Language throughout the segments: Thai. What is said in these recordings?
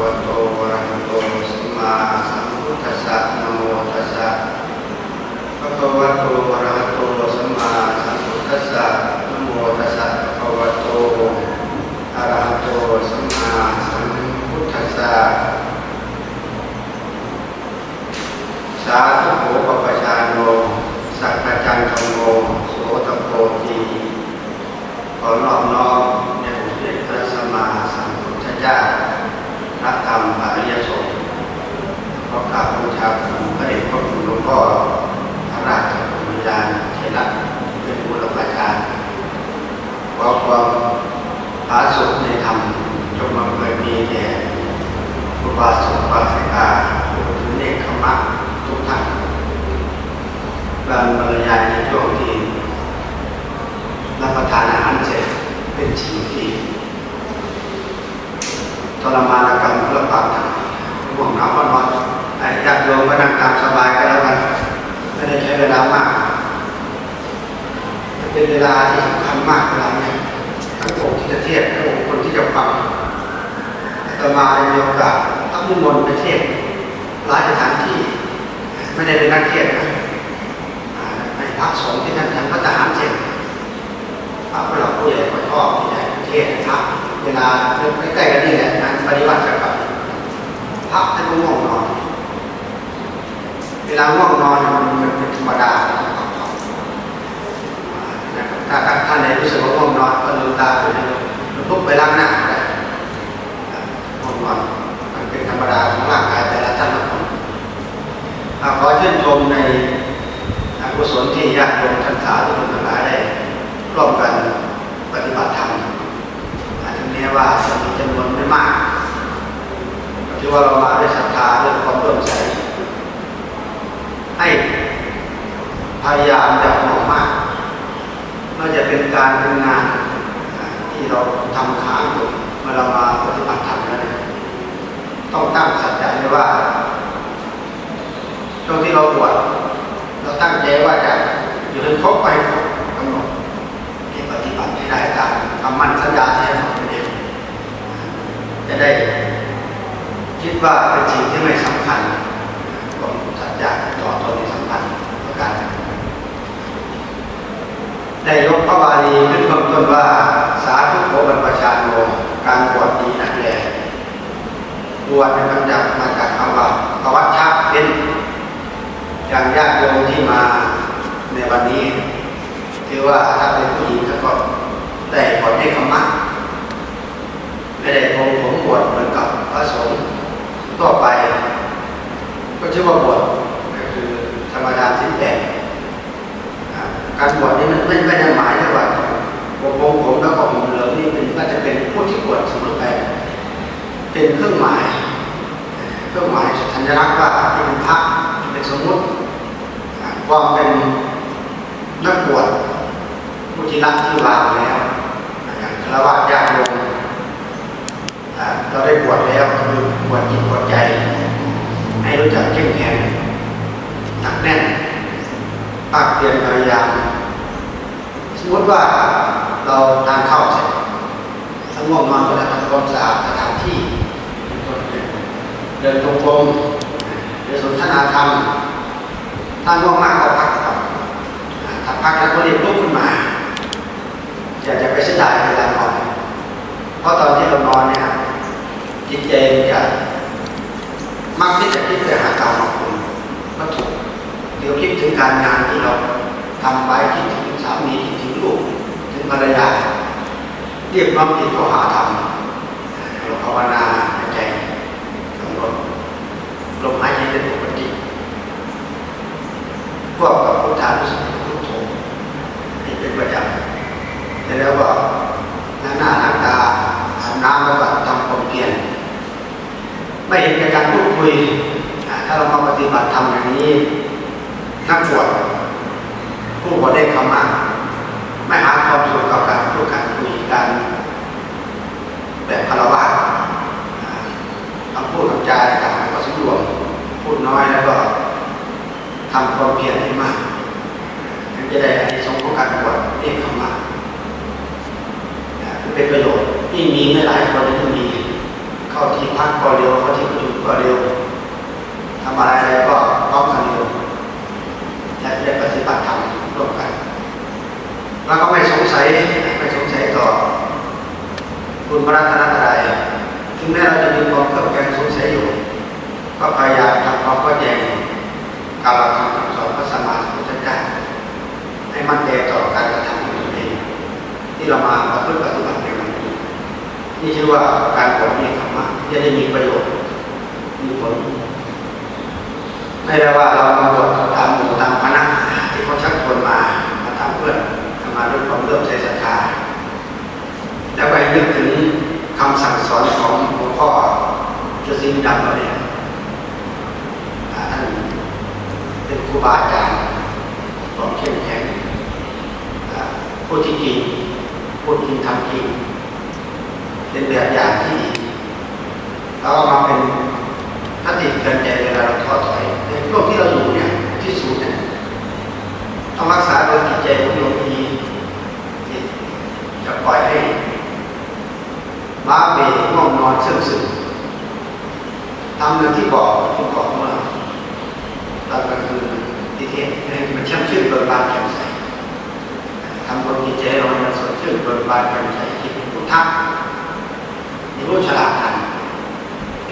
วะโตอะระหะโตสัมมาสัมพุทธัสสะนะโมตัสสะภะคะวะโตอะระหะโตสัมมาสัมพุทธัสสะนะโมตัสสะภะคะวะโตอะระหะโตสัมมาสัมพุทธัสสะสาธุโภปปชาโนสัพพจันทโมโสตโพธีขอนอบน้อมในองค์เดชพระสัมมาสัมพุทธเจ้าพระธรรมอริยสงฆ์ข อกราบบูชาคุณพระเดชพระคุณหลวงพ่อพระราชบุญานเทระเป็นบุรพาจารย์ขอความผาสุขในธรรมจงมาเกิดมีแก่ผู้บาสุขบาสิกาผู้ถึงเนกขมะทุกท่านการบรรยายในช่วงที่รับประทานอาหารเสร็จเป็นสิ่งที่ทรมานกรรมลำบากห่วงหนาวก็นอนไอ้ญาติโยมก็นั่งตามสบายก็แล้วกันไม่ได้ใช้เวลามากมันเป็นเวลาที่สำคัญมากเวลาเนี่ยทั้งองค์ที่จะเทศทั้งองค์คนที่จะฟังอาตมาได้มีโอกาสทั้งนิมนต์ไปเทศน์หลายสถานที่ ไม่ได้เป็นนักเทศน์นะอ่าในพระส งฆ์ที่ท่านทำพระทหารเสร็จพระผู้หลักผู้ใหญ่ก็ชอบที่จะเทศน์ให้พระเวลาใกล้ๆกันนี่แหละงานปฏิบัติกับพระท่านง่วงนอน เวลาง่วงนอนมันเป็นธรรมดาถ้าท่านไหนรู้สึกว่าง่วงนอนก็ลืมตาไปเลยลุกไปล้างหน้าง่วงนอนมันเป็นธรรมดาของร่างกายแต่ละท่านละคนขอชื่นชมใน กุศลที่ญาติโยมท่านสาธุชนทั้งหลายได้ร่วมกันปฏิบัติธรรมอาถึงแม้ว่าจะมีจำนวนไม่มากก็ถือว่าเรามาด้วยศรัทธาด้วยความเลื่มใสให้พยายามอย่างหนักมากไม่ว่าจะเป็นการเป็นงานที่เราทำค้างอยู่เมื่อเรามาปฏิบัติธรรมแล้วเนี่ยต้องตั้งสัจจะไว้ว่าช่วงที่เราบวช เราตั้งใจว่าจะอยู่จนครบไปกำหนดที่ปฏิบัติให้ได้ตามคำมั่นสัญญาที่ให้ของตัวเองจะได้คิดว่าเป็นสิ่งที่ไม่สำคัญของสัจจะต่อตนที่สำคัญประการหนึ่งได้ยกพระบาลีขึ้นเบื้องต้นว่าสาธุโขบันประชาโนการบวชดีนักแลบวชเป็นคำจับมาภวัชชะเป็น อย่างญาติโยมที่มาในวันนี้ือว่าถ้าเป็นผู้หญิงก็ได้ผลได้คำมัดไม่ได้คงผมบวชเหมือนกับพระสงฆ์ทั่วไป ก็ชื่อว่าบวชก็คือธรรมดาสิ้นแต่การบวชนี่มันไม่ไม่ได้หมายถึงว่าผมผมผมแล้วก็ผมเหลืองนี่เป็นก็จะเป็นผู้ที่บวชเสมอไปเป็นเครื่องหมายเครื่องหมายสัญลักษณ์ว่าเป็นพระเป็นสมมุติความเป็นนักบวช ที่รักที่วางแล้วอย่างคารวะญาติโยมอ่าเราได้บวชแล้วคือบวชจิตบวชใจ ให้รู้จักเข้มแข็งหนักแน่นภาคเพียรพยายามสมมติว่าเราทานข้าวเสร็จถ้าง่วงนอนก็จะทำความสะอาดสถานที่เดินตรงกลมเดินสนทนาธรรมถ้าง่วงมากก็พักก่อนถ้าพักแล้วก็เรียกลุกขึ้นมา อย่าจะไปเสียดายเวลานอนเพราะตอนที่เรานอนเนี่ยจิตใจมันจะมักที่จะคิดไปหากรรของคุณวัตถุเดี๋ยวคิดถึงการงานที่เราทำไปคิดถึงสามีคิดถึงลูกถึงภรรยาเรียกน้อมจิตเข้าหาธรรมเราภาวนาในใจกำหนดลมหายใจเป็นปกติพวกกับพุทธานุสติพุทโธนี่เป็นประจำ แล้วก็ล้างหน้าล้างตาอาบน้ำแล้วก็ทำความเพียรไม่เห็นแก่การพูดคุย ถ้าเรามาปฏิบัติธรรมอย่างนี้ นักบวชผู้บวชได้คำมาไม่หาความสุขกับการพูดการคุยการแบบคารวะคำพูดคำจาต่างก็สมรวมพูดน้อยแล้วก็ทำความเพียรให้มากถึงจะได้อานิสงส์ของการบวชเรียกเข้ามาเป็นคนที่มีเข้าาที่พักก็เร็วเข้าที่ประชุมก็เร็วทำอะไรอะไรก็พร้อมกันเร็วและได้ปฏิบัติธรรมร่วมกัน แล้วก็ไม่สงสัยไม่สงสัยต่อ คุณพระรัตนตรัยถึงแม้เราจะมีความเครือบแคลงสงสัยอยู่ ก็พยายามทำความเข้าใจกับหลักธรรมคำสอนพระสัมมาสัมพุทธเจ้าให้มันแก่ต่อการกระทำของตนเองที่เรามาประพฤติปฏิบัติในวันนี้นี่ชื่อว่าการบวชมีธรรมะจะได้มีประโยชน์มีผลไม่ได้ว่าเรามาบวชตามหมู่ตามคณะที่เขาชักชวนมามาทำเพื่อนทำมาด้วยความเลื่อมใสศรัทธา แล้วไปนึกถึงคำสั่งสอนของหลวงพ่อจะสิ้นดำเราเนี่ยอ่าท่านเป็นครูบาอาจารย์ความเข้มแข็งอ่า พูดที่จริงพูดจริงทำจริงเป็นแบบอย่างที่ดีแล้วมาเป็นถ้าติดเกินใจเวลาเราท้อถอยในช่วงที่เราอยู่เนี่ยที่สุดเนี่ยต้องรักษาโดยจิตใจของโยมดีจะปล่อยให้ม้าเบรง่วงนอนซึมซึมทำเรื่องที่บอกที่บอกเมื่อตอนกลางคืนที่เทศให้มันช่ำชื่นเบิกบานแจ่มใสำบนจิตใจเราให้มันสดชื่นเบิกบานแจ่มใสคิดเป็นพุทธะมีรู้ฉลาดทัน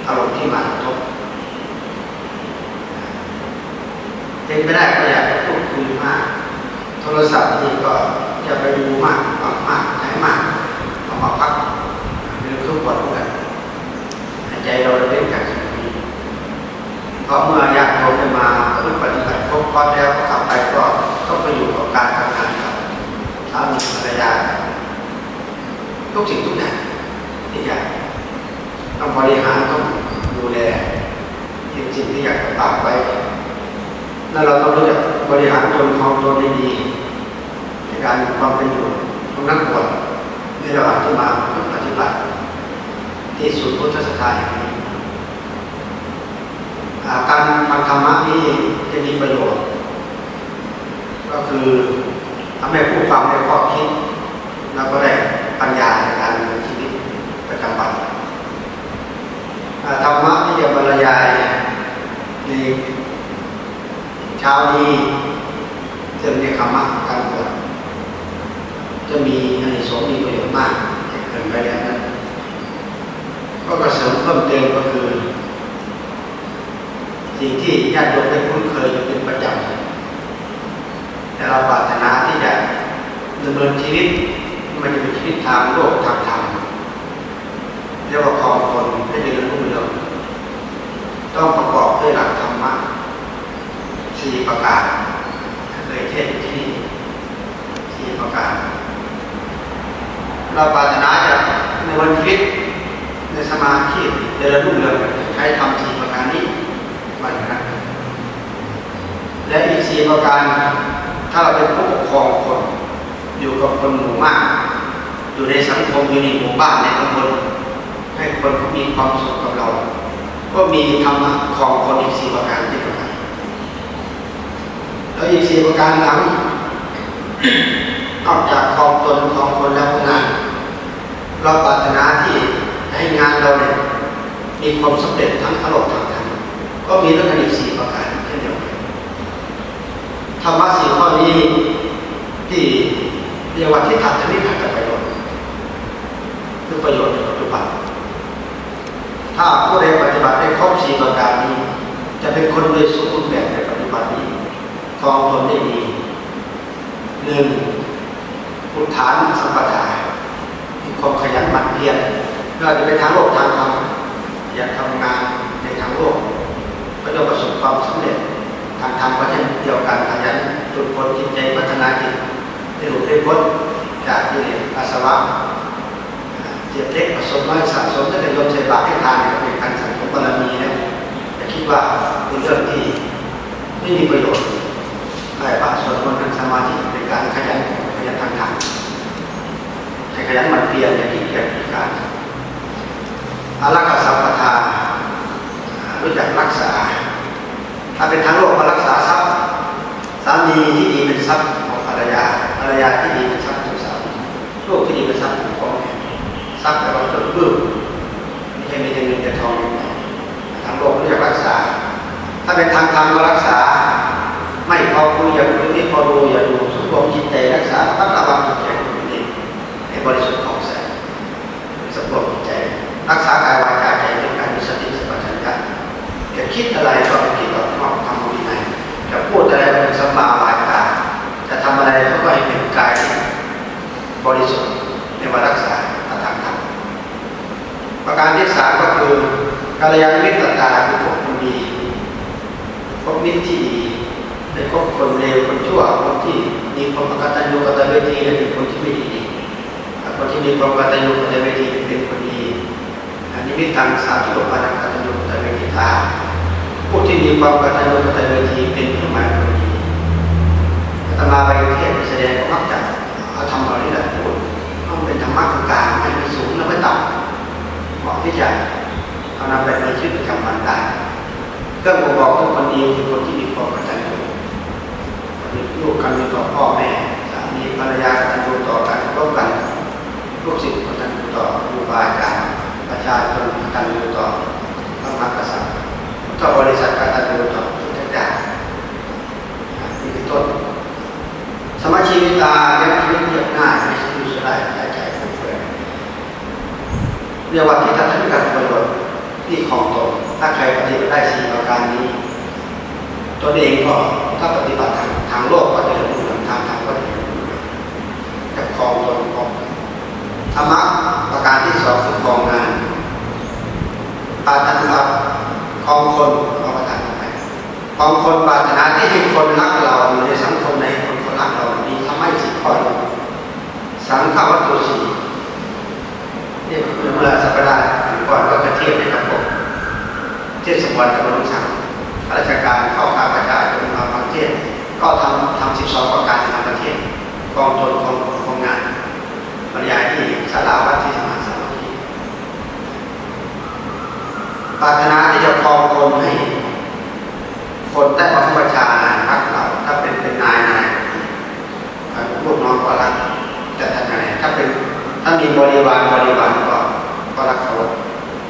อารมณ์ที่มากระทบเป็นไปได้ก็อยากจะพูดคุยมาก โทรศัพท์นี่ก็อย่าไปดูมากมากมากใช้มากเอามาพักเรื่องทุกข์กันให้ใจเราเล่นจากสิ่งนี้พราะเมื่ออยากโยมมาเพื่อปฏิบัติครบครอบแล้วก็กลับไปก็ต้องไปอยู่กับการทำงานกับ สามีภรรยาทุกสิ่งทุกอย่างที่อยากต้องบริหารต้องดูแลสิ่งสิ่งที่อยากจะฝากไว้ แล้วเราต้องรู้จักบริหารตนของตนได้ดีในการมีความเป็นอยู่ของนักบวชในระหว่างที่มาปฏิบัติ ที่ศูนย์พุทธสถานแห่งนี้การฟังธรรมะนี้จะมีประโยชน์ ก็คือ ทำให้ผู้ฟังได้ข้อคิด แล้วก็ได้ปัญญาในการดำเนินชีวิตประจำวันธรรมะที่จะบรรยายในเช้านี้จะมีคำว่าการบวชจะมีอานิสงมีประโยชน์มากเกินไปแล้วนั้นก็กระเสริมเพิ่มเติมก็คือ สิ่งที่ญาติโยมได้คุ้นเคยอยู่เป็นประจำแต่เราปรารถ ดำเนินชีวิต มันจะเป็นชีวิตทางโลกทางธรรมเรียกว่าครองคนให้เจริญรุ่งเรืองต้องประกอบด้วยหลักธรรมะสี่ประการเคยเทศที่นี่สี่ประการเราปรารถนาจะในวันชีวิตในสมาธิเดินรุ่งเรืองใช้ทำสี่ประการนี้วันนั้นและอีกสี่ประการถ้าเราเป็นผู้ปกครองคน อยู่กับคนหมู่มาก อยู่ในสังคมอยู่ในหมู่บ้านในตำบลให้คนเขามีความสุขกับเรา ก็มีธรรมะของคนอีกสี่ประการที่ประการแล้วอีกสี่ประการหลังนอกจากคลองตนคลองคนแล้วงาน เราปรารถนาที่ให้งานเราเนี่ยมีความสำเร็จทั้งอารมณ์ทางธรรมก็มีด้วยกันอีกสี่ประการเช่นเดียวกันธรรมะสี่ข้อนี้ที่ เรียกว่าที่ขัดจะไม่ขัดกับประโยชน์คือประโยชน์ในปัจจุบัน ถ้าผู้ใดปฏิบัติได้ครบสี่ประการนี้ จะเป็นคนโดยสมบูรณ์แบบในปัจจุบันนี้ครองตนได้ดีหนึ่งพุทธานสัมปทามีความขยันหมั่นเพียรไม่ว่าจะเป็นทางโลกทางธรรมอยากทำงานในทางโลกก็จะประสบความสำเร็จ ทางธรรมก็เช่นเดียวกันขยันฝึกฝนจิตใจพัฒนาจิต ให้หลุดให้พ้นจากกิเลสอาสวะเจ็บเล็กผสมน้อยสะสมถ้าเกิดโยมใส่บาตรให้ทานเป็นการสั่งสมบารมีนะแต่คิดว่าเป็นเรื่องที่ไม่มีประโยชน์ได้ปะสวดมนต์ทางสมาธิในการขยันขยันทางธรรมให้ขยันหมันเพียรอย่างที่เกียรติการอารักษาสัมปทารู้จักรักษา ถ้าเป็นทางโลกก็รักษาทรัพย์สามีที่ดีเป็นทรัพย์ของภรรยา ภรรยาที่ดีเป็นทรัพย์ของสามีลูกที่ดีเป็นทรัพย์ของพ่อแม่ทรัพย์แต่ว่าเพิ่เพิ่ไม่ใช่มีแต่เงินแต่ทองทางโลกรู้จักรักษา ถ้าเป็นทางธรรมก็รักษา ไม่พอคุยอย่าคุยไม่พอดูอย่าดูสุขภาพจิตใจรักษาต้องระวังจิตใจตัวเองให้บริสุทธิ์ของแสงสมบูรณ์ใจ รักษากายวาจาใจด้วยการมีสติสัมปชัญญะจะคิดอะไรก็ กายที่บริสุทธิ์ในวันรักษาทางธรรมประการที่สามก็คือกัลยาณมิตรตาคือพวกคนดีพวกมิตรที่ดีในพวกคนเลวคนชั่วคนที่มีความกตัญญูกตเวทีและเป็นคนที่ไม่ดีคนที่มีความกตัญญูกตเวทีเป็นคนดีอันนี้มิตังสาธุโลกานังกตัญญูกตเวทีตาผู้ที่มีความกตัญญูกตเวทีเป็นเครื่องหมายคน มาไปเทศน์ไปแสดงก็มักจะเอาธรรมะนี่แหละพูดต้องเป็นธรรมะกลางไม่สูงและไม่ต่ำเหมาะที่จะเอานำไปในชีวิตประจำวันได้เครื่องบ่งบอกทุกคนดีคือคนที่มีความกตัญญูลูกกันมีต่อพ่อแม่สามีภรรยากตัญญูต่อกันร่วมกันลูกศิษย์กตัญญูต่อครูบาอาจารย์ประชาชนกตัญญูต่อพระมหากษัตริย์ต่อบริษัทกตัญญูต่อทุกอย่างนี่เป็นต้น สมาชีวิตาเรียบชีวิตเรียบง่ายไม่ใช่ดูสลายใจใจฟุ่มเฟือย เรียกว่าที่ทัศนการประโยชน์ที่ของตนถ้าใครปฏิบัติได้สี่ประการนี้ตนเองก็ถ้าปฏิบัติทางทางโลกก็จะรู้ทางทางธรรมก็จะรู้จะครองตนครองธรรมะประการที่สองคือครองงานปาตันรับครองคนเอาประทานไปครองคนปารถนาที่ให้คนรักเราอยู่ในสังคมในคนเขารักเรามีทำให้สิข้อนี้สังฆวัตถุสี นี่คือเมื่อสัปดาห์ก่อนก็กระเทียบในกับผมเทศบาลกับหลวงสั่งข้าราชการเข้าข้าประชาชนมาประเทศก็ทำทำสิบสองประการทางประเทศกองตนกองกองงานบรรยายที่สาราวัดที่สมาสามัคคีปรารถนาที่จะครองคนให้ คนใต้บังคับบัญชารักเราถ้าเป็นเป็นนายนายลูกน้องก็รักแต่ถ้าไงถ้าเป็นถ้ามีบริวารบริวารก็ ก็รักเขา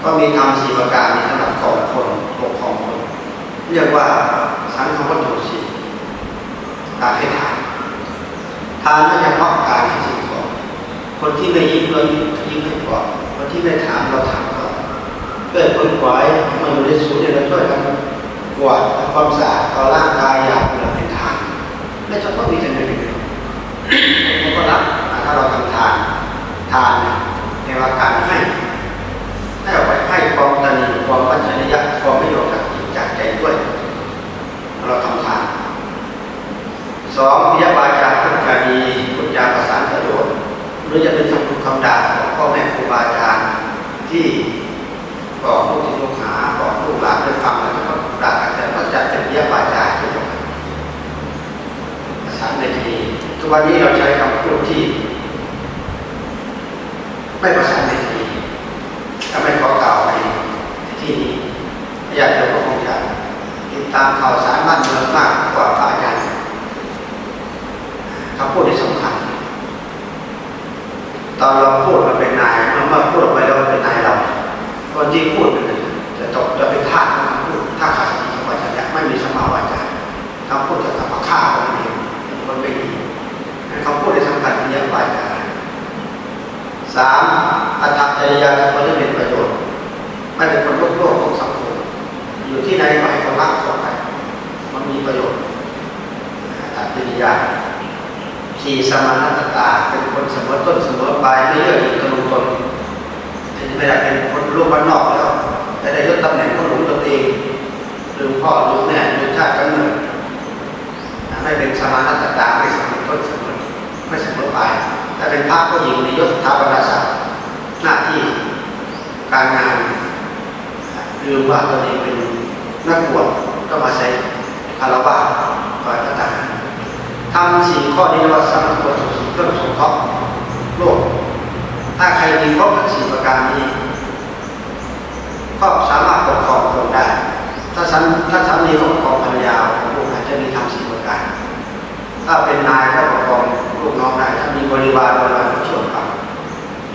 ก็มีทำสี่ประการนี้สำหรับของคนปกครองคน เรียกว่าสังฆวัตถุสีการให้ทานทานไม่เฉพาะการให้สิ่งของคนที่ไม่ยิ้มเรายิ้มยิ้มให้ก่อนคนที่ไม่ถามเราถามก่อนเกิดคนไหวมาอยู่ในศูนย์เนี่เราช่วยกันกวาดความสะอาดเอร่างกายอยากเราเป็นทานไม่จำต้องมีแต่เงินอย่างเดียวผมก็รับถ้าเราทำทานทานในว่าการให้ให้ออกไปให้ควา มีความปัญญาความไม่ยอมจากจิตจากใจด้วย เราทำทานสองพิยาบาจาพุทธาดีพุทธาประสานประโยชน์หรือจะเป็นคำพูดคำด่าของพ่อแม่ครูบาอาจารย์ที่บอกลูกศิษย์ลูกหาบอกลูกหลานได้ฟังแล้วก็ด่ากันแต่ก็จะเป็นพิยาบาจาที่ประสานในทีทุกวันนี้เราใช้คำพูดที่ ไม่ประสานในทีถ้าไม่ขอกล่าวไปที่นี้ อยากจะก็คงจะติดตามข่าวสารบ้านเมืองมากกว่าพระอาจารย์คำพูดที่สำคัญ ตอนเราพูดมันเป็นนายเมื่อพูดออกไปแล้วมันเป็นนายเราคนที่พูดจะตกจะเป็นท่าสของคำพูดท่าขาดสติสัมปชัญญะไม่มีสมาวาจาคำพูดจะทำมาฆ่าคนเองเป็นคนไม่ดีคำพูดที่สำคัญที่เยอะวาจาสามอัตตจริยาคือคนที่เป็นประโยชน์ไม่เป็นคนโลกโลกของสังคม อยู่ที่ไหนก็ให้คนรักคนไปมันมีประโยชน์อัตติยาสี่สมานัตตาเป็นคนเสมอต้นเสมอปลายไม่เลือกอีกตนตนไม่ได้เป็นคนลูกบ้านนอกแล้วแต่ได้ยศตำแหน่งคนหลงตัวเองลืมพ่อลืมแม่ลืมชาติกำเนิดไม่เป็นสมานัตตาไม่เสมอต้นเสมอไม่เสมอปลายแต่เป็นพระก็ยิงในยศท้าวรรดาศักหน้าที่การงานลืมว่าตัวเองเป็น นักบวชก็มาใช้คารวะคอยประทานทำสี่ข้อนี้เรียกว่าสังคมเครื่อสงเคราะห์โลก ถ้าใครมีครบทั้งสี่ประการนี้ ก็สามารถปกครองคนได้ ถ้าสันถ้าสามีก็ปกครองภรรยาของลูกอาจจะมีทำสี่ประการ ถ้าเป็นนายก็ปกครองลูกน้องได้ ถ้ามีบริวารบริวารก็ช่วยฟัง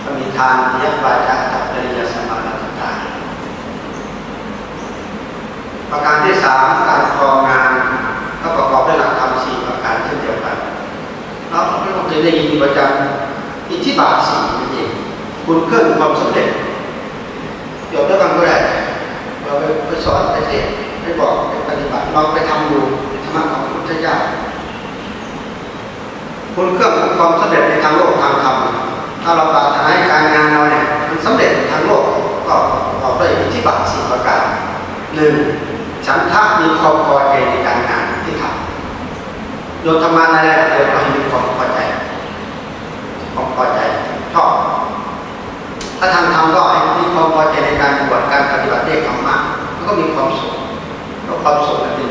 ถ้ามีทานเยียบวาจา ประการที่สามการครองงานก็ประกอบด้วยหลักธรรมสี่ประการเช่นเดียวกันเราต้องเคยได้ยินประจำอิทธิบาทสี่นั่นเองคุณเครื่องความสำเร็จจบแล้วกันก็ได้เราไปสอนไปเทศไปบอกไปปฏิบัติเราไปทำดูในธรรมะของพุทธเจ้าคุณเครื่องความสำเร็จในทางโลกทางธรรมถ้าเราปรารถนาให้การงานเราเนี่ยมันสำเร็จทางโลกก็ประกอบด้อิทธิบาทสี่ประการหนึ่ง ฉันทะมีความพอใจในการงานที่ทำโยมทำงานอะไรเดียวเราให้มีความพอใจความพอใจชอบถ้าทางธรรมก็ให้มีความพอใจในการบวชการปฏิบัติเรื่องธรรมะมันก็มีความสุขแล้วความสุขนั้นเป็น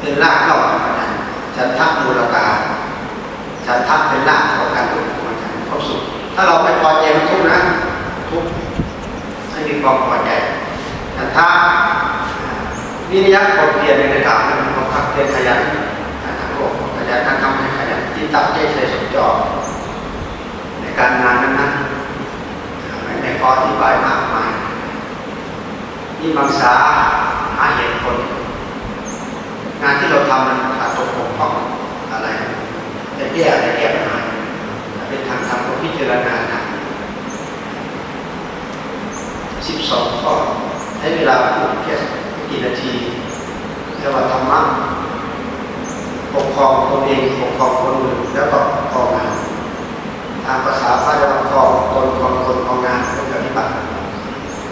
เป็นรากเหง้าของมันนั้นฉันทะมูลกาฉันทะเป็นรากของการบวชของมันความสุขถ้าเราไม่พอใจมันทุกนะทุกให้มีความพอใจ วิริยะความเพียรในระดับนั้นมันก็พักเพียรขยันทางโลกขยันการทำให้ขยันที่ตั้งใจใส่สมจอในการงานนั้นนะในข้ออธิบายมากมายนี่มังสาหาเหตุผลงานที่เราทำมันขาดตกบกพร่องอะไรจะแก้อะไรแก้ปัญหาเป็นทางทำของพิจารณาทางสิบสองข้อใช้เวลาพูดแค่ กี่นาทีเรียกว่าธรรมะปกครองตนเองปกครองคนอื่นแล้วก็ปกครองงานทางภาษาพระเจ้าครองตนของตนของงานต้องปฏิบัติ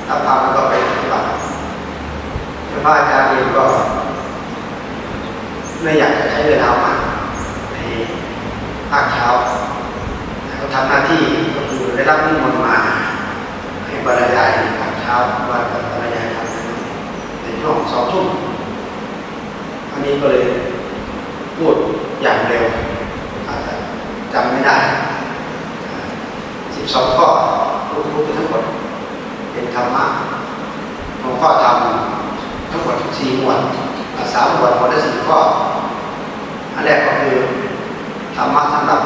ถ้าพามันก็ไปปฏิบัติพระอาจารย์เองก็ไม่อยากจะใช้เวลามากในภาคเช้าเขาทำหน้าที่ก็คือได้รับนิมนต์มาให้บรรยายในภาคเช้าวันบรรยายทำในช่วงสองทุ่มอันนี้ก็เลยพูดอย่างเร็วอาจจะจำไม่ได้สิบสองข้อรู้รู้ไปทั้งหมดเป็นธรรมะของข้อธรรมทั้งหมดสี่หมวดสามหมวดหมวดละสี่ข้ออันแรกก็คือธรรมะสำหรับ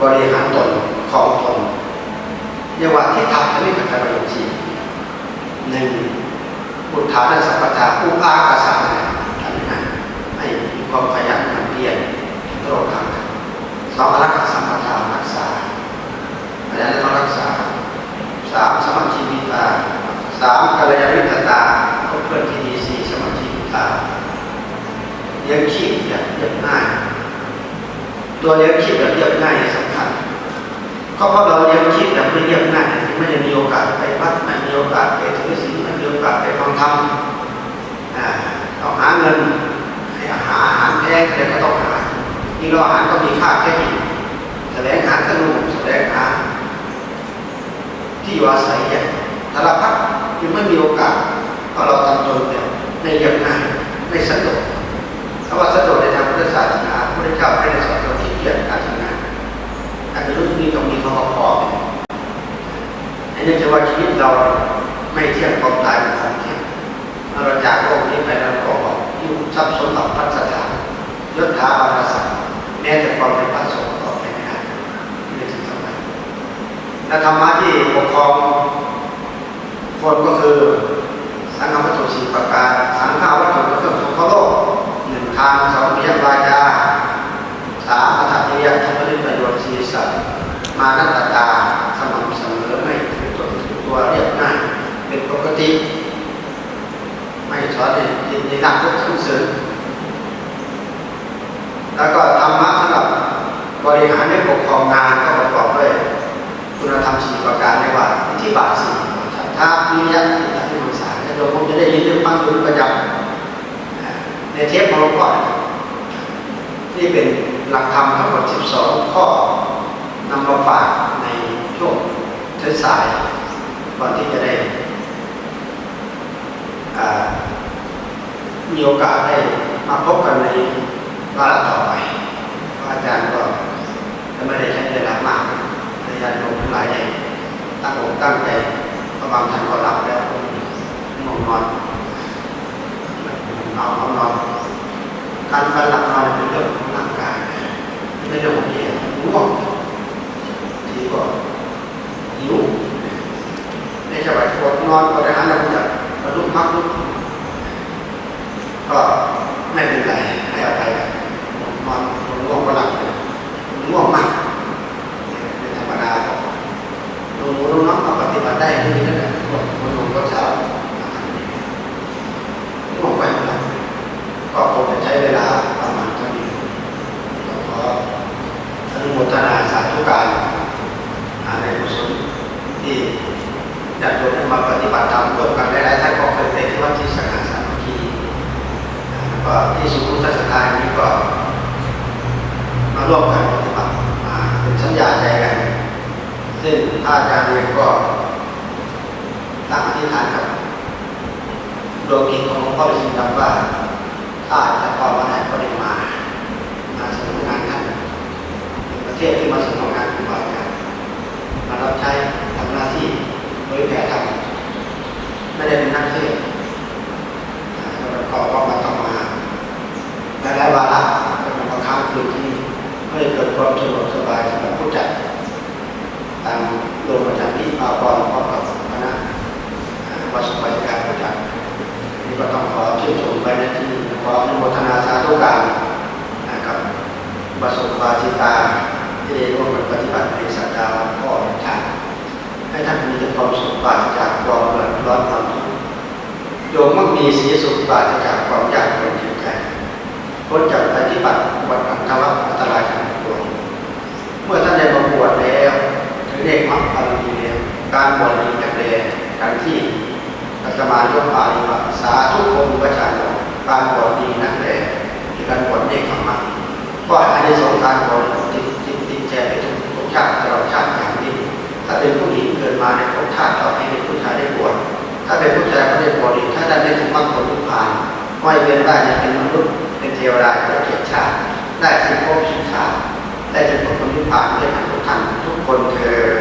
บริหารตนของตนเรียกว่าที่ทำจะไม่เกิดการประโยชน์สี่หนึ่ง บุตรฐานสัมปทาอุปากาสาเนี่ยทำงให้มีความขยันหมั่นเพียรตลอดทางสองอรักษาสัมปทารักษาอันนั้นต้องรักษาสามสมาธิวิตาสามกัลยาณมิตรตาเพื่อนที่ดีสี่สมาธิวิตาเลี้ยงชีพแบบเรียบง่าย ตัวเลี้ยงชีพแบบเรียบง่ายสำคัญก็เพราะเราเลี้ยงชีพแบบไม่เรียบง่ายไม่ได้มีโอกาส อกาสไปฟังธรรมอ่าต้องหาเงินให้อาหารอาหารแพงอะไรก็ต้องหานี่เราอาหารก็มีค่าแค่นี้แสดงหาขนมแสดงหาที่อยู่อาศัยเนี่ยสารพัดยังไม่มีโอกาสเพราะเราทำตนเนี่ยไม่เรียบง่ายไม่สะดวกถ้าว่าสะดวกในทางพุทธศาสนาพระเจ้าไม่ได้สอนเราขี้เกียจการทำงานอันนี้รุ่นนี้ต้องมีเขาพออันนี้จะว่าชีวิตเราไม่เที่ยงความตาย ทรัพย์สมบัติพัสถานยศถาบรรดาศักดิ์แม้แต่ความเป็นพระสงฆ์ก็ไม่ได้ไม่ถึงสมัยและธรรมะที่ปกครองคนก็คือสังฆวัตถุสี่ประการ สังฆวัตถุก็คือสุขโลกหนึ่งทางสองวิยาวาจาสามอัตติยะธรรมนิประโยชน์สี่สัตว์มานัตตาสม่ำเสมอไม่ถือตัวถือตัวเรียบง่ายเป็นปกติ ไม่สอนใน ในทางทุกข์ขึ้นเสริมแล้วก็ธรรมะสำหรับบริหารในปกครองงานก็ประกอบด้วยคุณธรรมสี่ประการเรียกว่าทธิบาสีฉันทะวิริยะอิทธิมังสาและโยมคงจะได้ยินได้ฟังอยู่ประจำในเทปของเราก่อนนี่เป็นหลักธรรมทั้งหมด 12 ข้อนำมาฝากในช่วงเช้าสายก่อนที่จะได้อ่า มีโอกาสได้มาพบกันในวาระต่อไปอาจารย์ก็จะไม่ได้ใช้เวลามากอาจายามลงทั้งหลายอย่างตั้งอกตั้งใจเพระบางท่านก็รับแล้วนอนนอนนอนนอนนอนการการหลับนอนเป็นเรื่องของร่างกายไม่ใช่เรื่องของจิตง่วงทีก็หิวไม่ใช่ว่าปวดนอนก็ได้หันแล้วจะกระลุกมักลุกก็ไม่เป็นไรให้อภัยกันนอนง่วงก็หลับง่วงมากเป็นธรรมดาของ น้องๆมาปฏิบัติได้ที่นี่นั่นแหละบอกคนหนุ่มก็สาวนี่ผมไปแล้วก็คงจะใช้เวลาประมาณเท่านี้ก็ขออนุโมทนาสาธุการอ่าในกุศล ที่ญาติโยมาปฏิบัติธรรมร่วมกันหลายๆท่านก็เคยเป็นที่วัดที่สง่าสามัคคีก็ที่สุขุมทัศนายนี้ก็มาร่วมกันปฏิบัติมาเป็นสัญญาใจกัน ซึ่งถ้าอาจารย์เรียนก็ตั้งอธิษฐานกับดวงจิตของหลวงพ่อฤาษีดำว่าถ้าจะพอมาได้ก็ได้มา มาสนุนงานท่านประเทศที่มาสนุนงานครูบาอาจารย์มารับใช้ทำหน้าที่เผยแผ่ธรรมไม่ได้เป็นนักเทศน์อ่าแล้วก็ก็มาต้องมา หลายวาระก็มาค้างคืนที่นี่เพื่อให้เกิดความสะดวกสบายสำหรับผู้จัดตามลงประจำที่อาพรพร้อมกับคณะวัดสมัยการประจักษ์นี่ก็ต้องขอชื่นชมไปในที่ขออนุโมทนาสาธุการนะครับวัสมบาจิตาที่ได้ร่วมปฏิบัติในสัปดาห์พ่อแห่งชาติให้ท่านมีแต่ความสุขปราศจากความเดือดร้อนความทุกข์โยมมักมีสีสุขปราศจากความยากจนเจ็บใจพ้นจากปฏิบัติวัดอันตรายอันตรายทั้งปวง เมื่อท่านได้มาบวชแล้วถึงเด็กมรรคผลดีแล้วการบวชดีจากแดงการที่ อาตมายกปาลิบัติสาธุโมประชาโนการบวชดีนักแลที่การบวชเด็กธรรก็อันนี้สงส์การบวชติดติดติดใจไปทุกทุกชาติตลอดชาติอย่างนี้ถ้าเป็นผู้หญิงเกิดมาในภพชาติต่อให้เป็นผู้ชายได้บวชถ้าเป็นผู้ชายก็ได้บวชอีกถ้าได้ได้ถึงมรรคผลนิพพานไม่เวียนได้ในเป็นมนุษย์เป็นเทวดาเป็นเกียรติชาติได้ถึงภพสุขชาติได้ถึงผลนิพพานด้วยกันทุกท่านทุกคนเธอ